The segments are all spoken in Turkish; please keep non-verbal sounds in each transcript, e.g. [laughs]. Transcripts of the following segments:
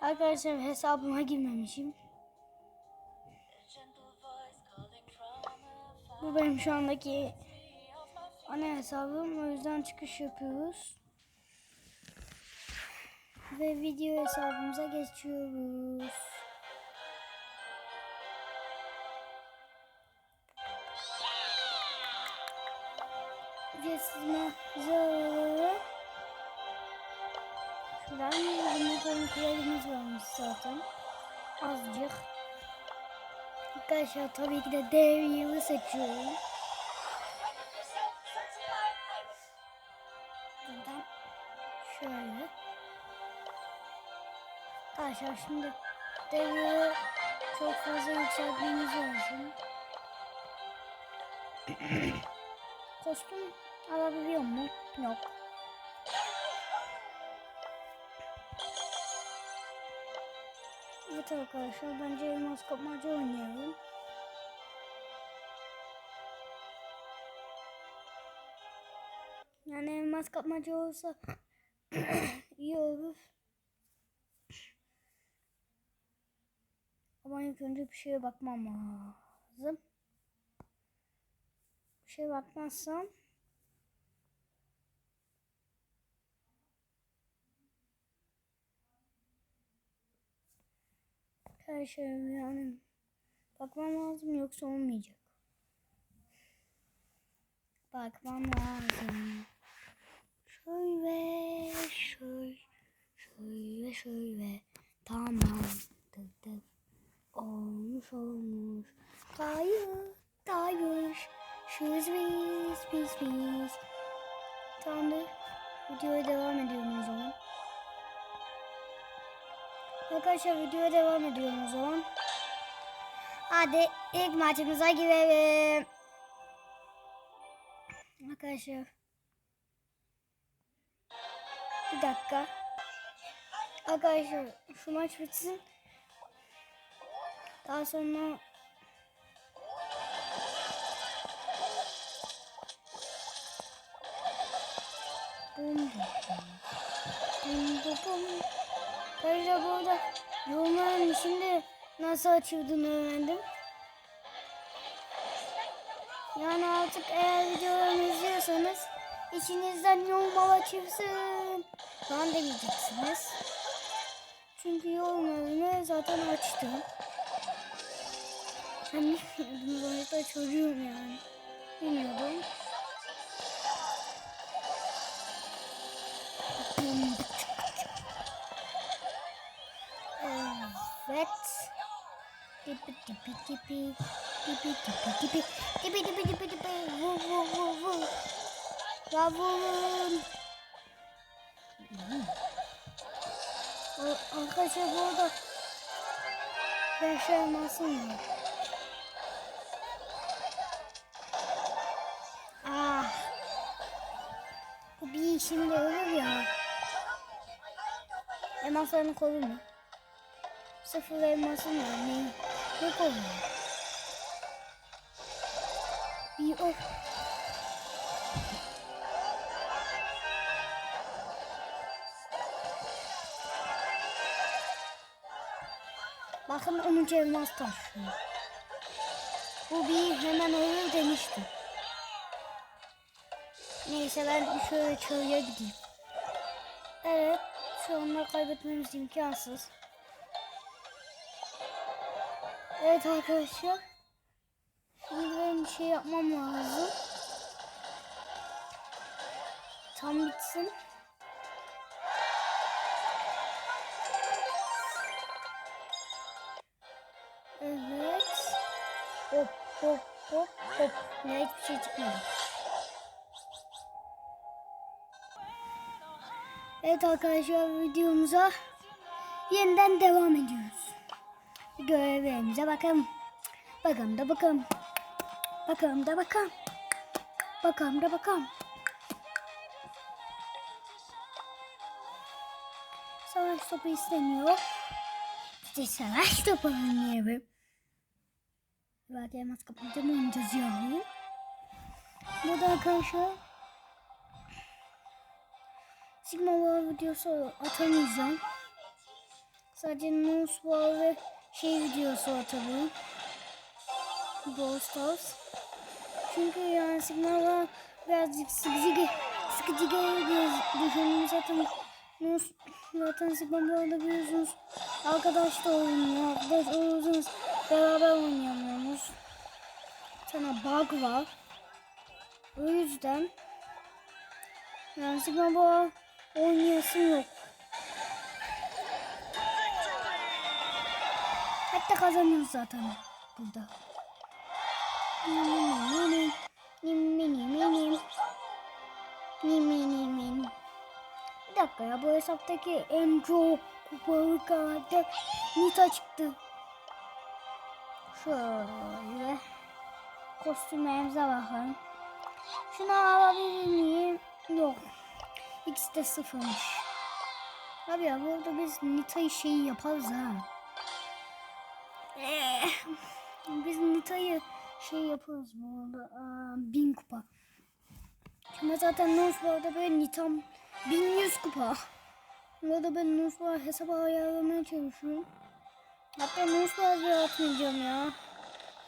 Arkadaşlar hesabıma girmemişim. Bu benim şu andaki ana hesabım. O yüzden çıkış yapıyoruz. Ve video hesabımıza geçiyoruz. Ücretsiz mağaza. Şuradan yumurtanın kralimiz varmış zaten. Azıcık. Arkadaşlar tabii ki de dev yılı seçiyorum. Buradan şöyle. Arkadaşlar şimdi dev yılı çok fazla yükseltmemiz lazım. [coughs] Kostüm alabiliyor mu? Yok. Evet arkadaşlar bence elmas kapmaca oynayalım. Yani elmas kapmaca olsa iyi olur. Ama ilk önce bir şeye bakmam lazım. Bir şeye bakmazsam her şey yani. Bakmam lazım yoksa olmayacak. Bakmam lazım. Şöyle şöyle şöyle şöyle. Tamam. Tık tık olmuş olmuş. Kayıt kayış şuz biz biz biz. Tamamdır. Videoya devam ediyorum o zaman. Arkadaşlar videoya devam ediyorum o zaman. Hadi ilk maçımıza girelim. Arkadaşlar. Bir dakika. Arkadaşlar şu maç bitsin. Daha sonra nasıl açıldığını öğrendim. Yani artık eğer videolarımı izliyorsanız içinizden yorum açılsın. Ben de diyeceksiniz. Çünkü yorumlarını zaten açtım. Ben [laughs] bilmiyordum sonuçta çocuğum yani. Bilmiyordum. Evet. Tipi tipi tipi. Tipi tipi tipi. Tipi tipi tipi tipi. Vu vu vu vu. Ya vurun. Ar- Arkadaşlar bu arada beş elmasım var. Ah. Bu bir işimde olur ya. Elmaslarını koyayım mı? Sıfır var. Ne? Ne koyayım? Bir o. Bakın 10. elmas taşıyor. Bu bir hemen olur demiştim. Neyse ben şöyle çöğe gideyim. Evet. Şu anda kaybetmemiz imkansız. Evet arkadaşlar. Şimdi benim şey yapmam lazım. Tam bitsin. Evet. Hop hop hop hop. Ne hiçbir şey çıkmadı. Evet arkadaşlar videomuza yeniden devam ediyoruz. Görevlerimize bakalım. Bakalım da bakalım. Bakalım da bakalım. Bakalım da bakalım. Savaş topu istemiyor. İşte savaş topu oynayalım. Belki elmas kapatacağım oynayacağız ya. Burada arkadaşlar Sigma War videosu atamayacağım. Sadece Nusball ve şey videosu atabilirim. Brawl Stars. Çünkü yani signallar birazcık sıkıcı, sıkıcı geliyor düşünüyorum. Zaten zaten signallarda biliyorsunuz. Arkadaş da oynuyor. Arkadaş olursanız beraber oynayamıyorsunuz. Bir tane bug var. O yüzden yani signallar oynayasın yok. Hatta kazanıyoruz zaten burada. Bir dakika ya bu hesaptaki en çok kupalı karakter Nita çıktı. Şöyle kostümlerimize bakalım. Şunu alabilir miyim? Yok. İkisi de sıfırmış. Abi ya burada biz Nita'yı şey yaparız ha. Eh, Biz Nita'yı şey yaparız bu arada. Aa, bin kupa. Ama zaten Nuzbar'da böyle Nitam 1100 kupa. Bu arada ben Nuzbar hesabı ayarlamaya çalışıyorum. Hatta Nuzbar bir atmayacağım ya.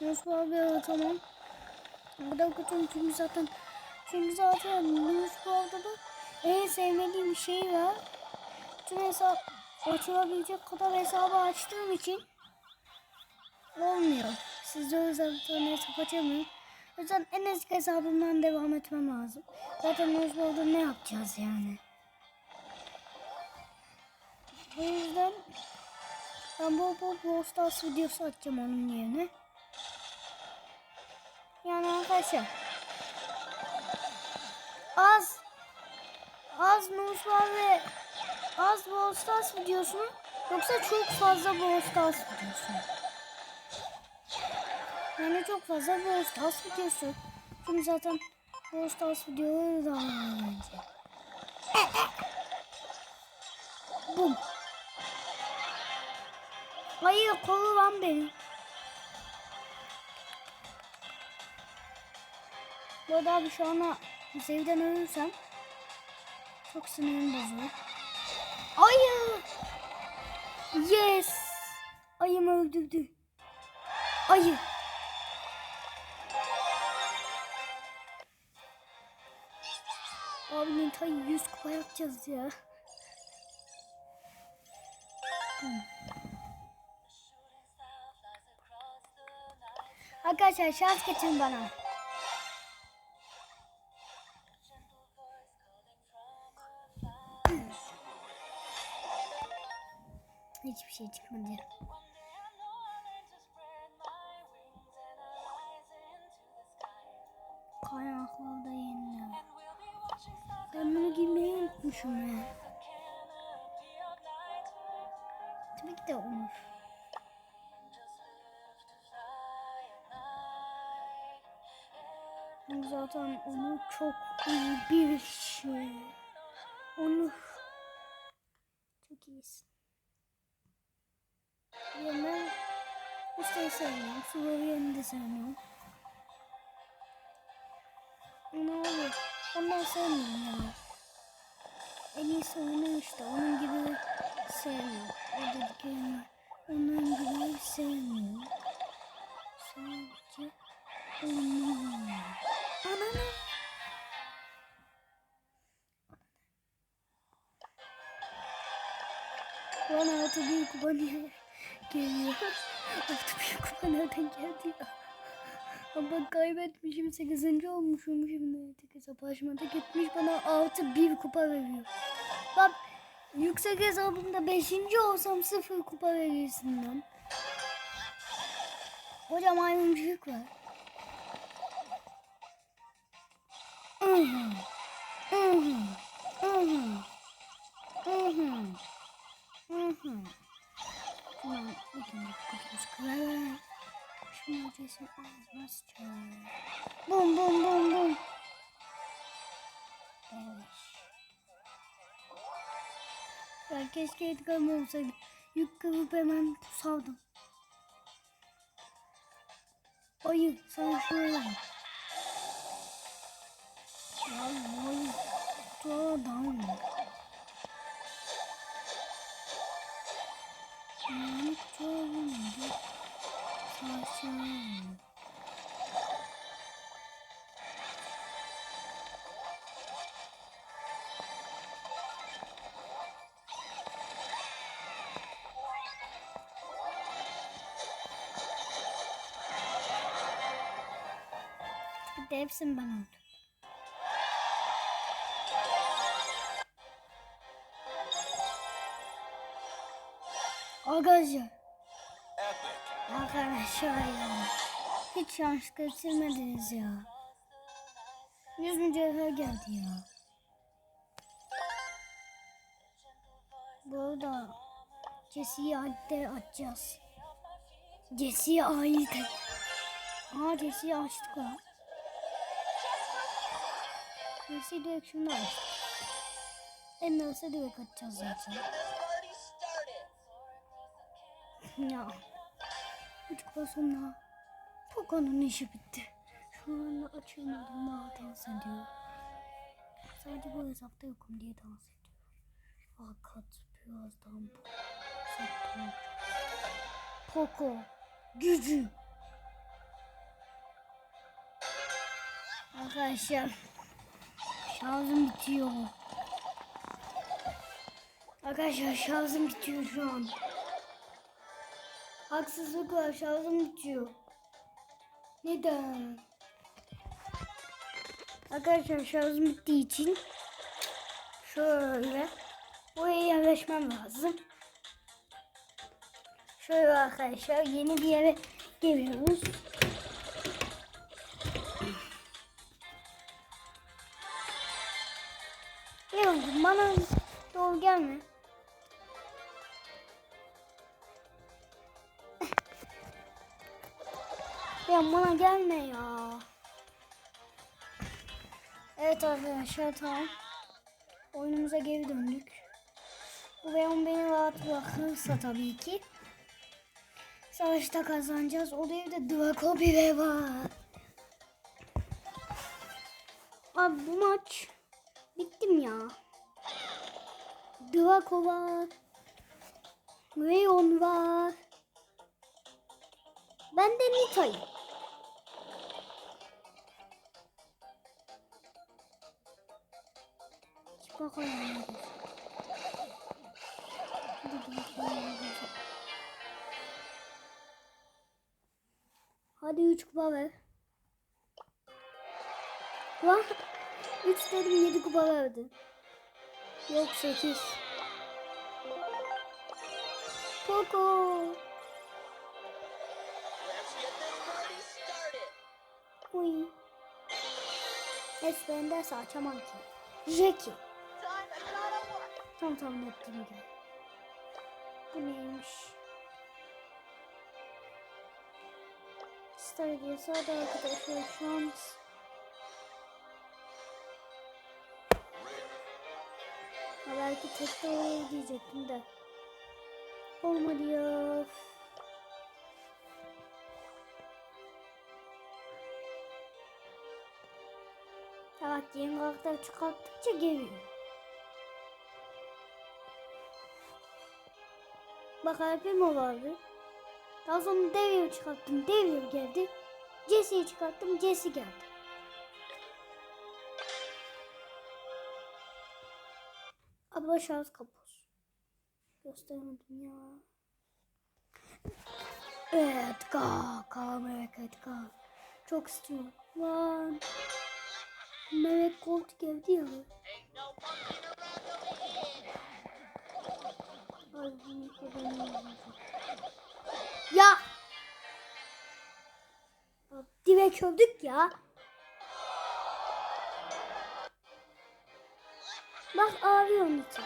Nuzbar bir atamam. O kadar kötüyüm çünkü zaten çünkü zaten Nuzbar'da da en sevmediğim şey var. Tüm hesap açılabilecek kadar hesabı açtığım için olmuyor. Sizde özel bir tane hesap açamıyorum. O yüzden en eski hesabımdan devam etmem lazım. Zaten Nozbol'da ne yapacağız yani? O yüzden ben bol bol Brawl Stars videosu atacağım onun yerine. Yani arkadaşlar az az Nuzbar ve az Brawl Stars videosu mu? Yoksa çok fazla Brawl Stars videosu mu? Yani çok fazla Brawl Stars videosu. Çünkü zaten Brawl Stars videoları da bence. Bum. Hayır kolu lan benim. Bu arada abi şu ana sevden ölürsem çok sinirim bozulur. Hayır. Yes. Ayım öldürdü. Ayı. Abi Ninta'yı 100 kupa yapacağız ya. Arkadaşlar şans getirin bana. Hiçbir şey çıkmadı. Ya. Tabii ki de. Çünkü zaten Onur çok iyi bir şey. Onur. Çok iyisin. Ya ben ustayı sevmiyorum. Florian'ı da sevmiyorum. Ne olur. Ondan sevmiyorum ya. En iyisi onun işte. Onun gibi sevmiyorum. O dediklerini onun gibi sevmiyorum. Sadece onun. Ananı. Bana altı bir kupa niye geliyor? altı bir kupa nereden geldi ya? Ama kaybetmişim 8. olmuşum şimdi. Tek hesap açmada gitmiş bana 6 bir kupa veriyor. Bak yüksek hesabımda 5. olsam 0 kupa verirsin lan. Hocam maymuncuk var. Mhm. Mhm. Mhm. Mhm. Mhm. Tamam, ikinci kutumuz kırarım. Şunu ötesini ağzına sıçrayım. Bum bum bum bum. Evet. Ya keşke Edgar'ım olsaydı. Yük kırıp hemen kusardım. Ayı sana şöyle. Ya ayı. Adam. Minik çoğundu. Saçım. Bir de hepsini ben öldüm. Arkadaşlar. Arkadaşlar ya. Hiç şans kaçırmadınız ya. Yüz mücevher geldi ya. Bu arada Jesse'yi halde açacağız. Jesse'ye ait. Aa Jesse'yi açtık ha. Jesse'yi direkt şimdi açtık. Emerald'e direkt açacağız zaten. Ya. Kupa sonra Poco'nun işi bitti. Şu anda açılmadım daha dans ediyor. Sadece bu hesapta yokum diye dans ediyor. Fakat birazdan bu hesapta. Poco gücü. Arkadaşlar şarjım bitiyor. Arkadaşlar şarjım bitiyor şu an. Haksızlık var şarjım bitiyor. Neden? Arkadaşlar şarjım bittiği için şöyle buraya yerleşmem lazım. Şöyle arkadaşlar yeni bir yere geliyoruz. Oldu? Bana doğru gelme. Ya bana gelme ya. Evet arkadaşlar tamam. Oyunumuza geri döndük. Bu Venom beni rahat bırakırsa tabii ki. Savaşta kazanacağız. O evde Draco bile var. Abi bu maç bittim ya. Draco var. Leon var. Ben de Nita'yım. Hadi bakalım. Hadi 3 kupa ver. Lan 3 dedim 7 kupa verdi. Yok 8. Poco. Uy. Neyse ben ders açamam ki. Jackie. Tam tahmin ettiğim gibi. Bu neymiş? Star hediyesi hadi arkadaşlar şu an Ha, belki tekte olur diyecektim de. Olmadı ya. Evet yeni karakter çıkarttıkça geliyor. Bak Alpimo vardı. Daha sonra Devil çıkarttım. Devil geldi. Jesse'yi çıkarttım. Jesse geldi. Abla şarj kapos. Gösteremedim ya. Evet, ka, ka, Melek, evet, ka. Çok istiyorum. Lan. Melek Gold geldi ya. Ya. Direkt öldük ya. Bak ağrıyor onun için.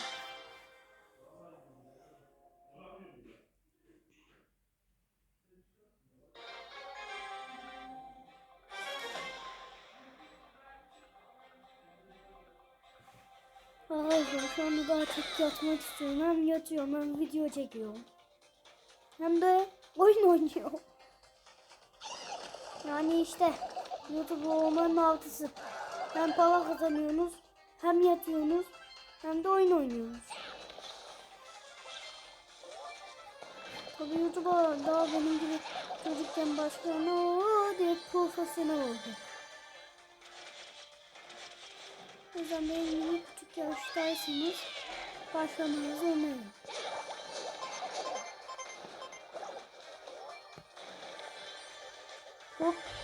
Arkadaşlar şu anda daha çok yatmak istiyorum. Hem yatıyorum hem video çekiyorum. Hem de oyun [laughs] oynuyorum. Yani işte YouTube olmanın altısı. Hem para kazanıyorsunuz, hem yatıyorsunuz, hem de oyun oynuyorsunuz. Tabii YouTube'a daha benim gibi çocukken başlayan o diye profesyonel oldu. O yüzden benim gibi yaştaysanız başlamanızı. Hop. Hop.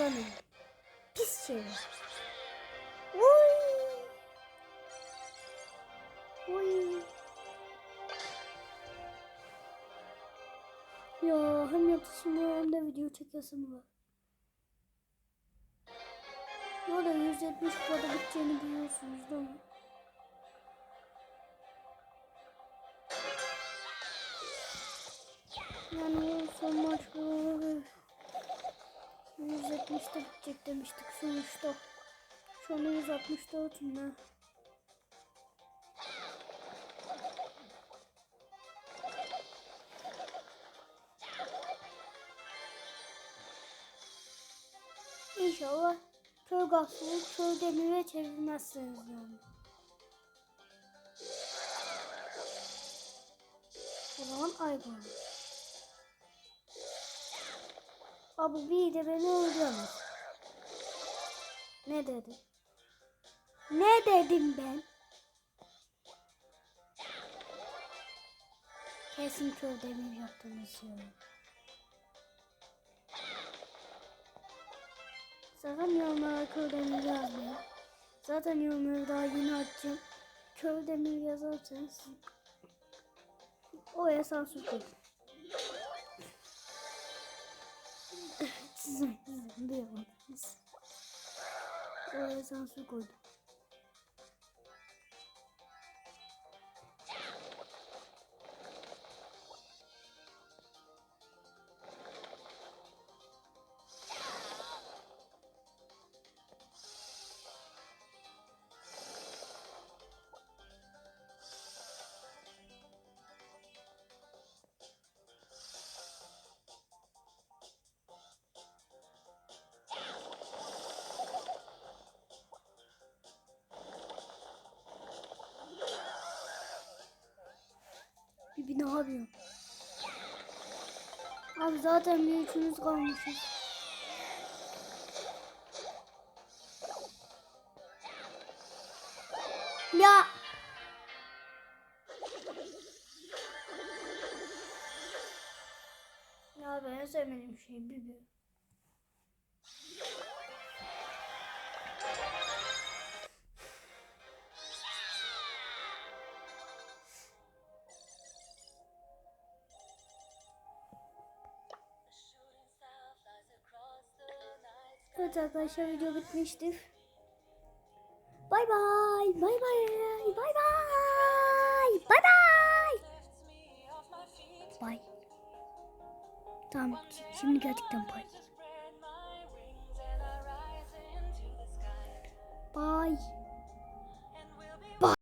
Kazanayım. Pis şey. Uy. Uy. Ya hem yatasım var hem de video çekesim var. Bu arada 170 kupada biteceğini biliyorsunuz değil mi? Yani son maç böyle 170'te bitecek demiştik sonuçta. Şu anda 164 ne? İnşallah köy gazını köy demire çevirmezsiniz yani. O zaman ayıp olur. Abi bir de beni öldüremez. Ne dedi? Ne dedim ben? Kesin köy demir yaptığınız ya. Zaten yorumlara köy demir yazmayın. Zaten yorumları daha yeni açacağım. Köy demir yazarsanız oraya sansür koydum. Sizin sizin duyamadım. Oraya sansür koydum. Bibi ne yapıyor? Abi zaten bir üçümüz kalmışız. Evet arkadaşlar video bitmiştir. Bay bay. Bay bay. Bay bay. Bay bay. Bay. Tamam şimdi gerçekten bay.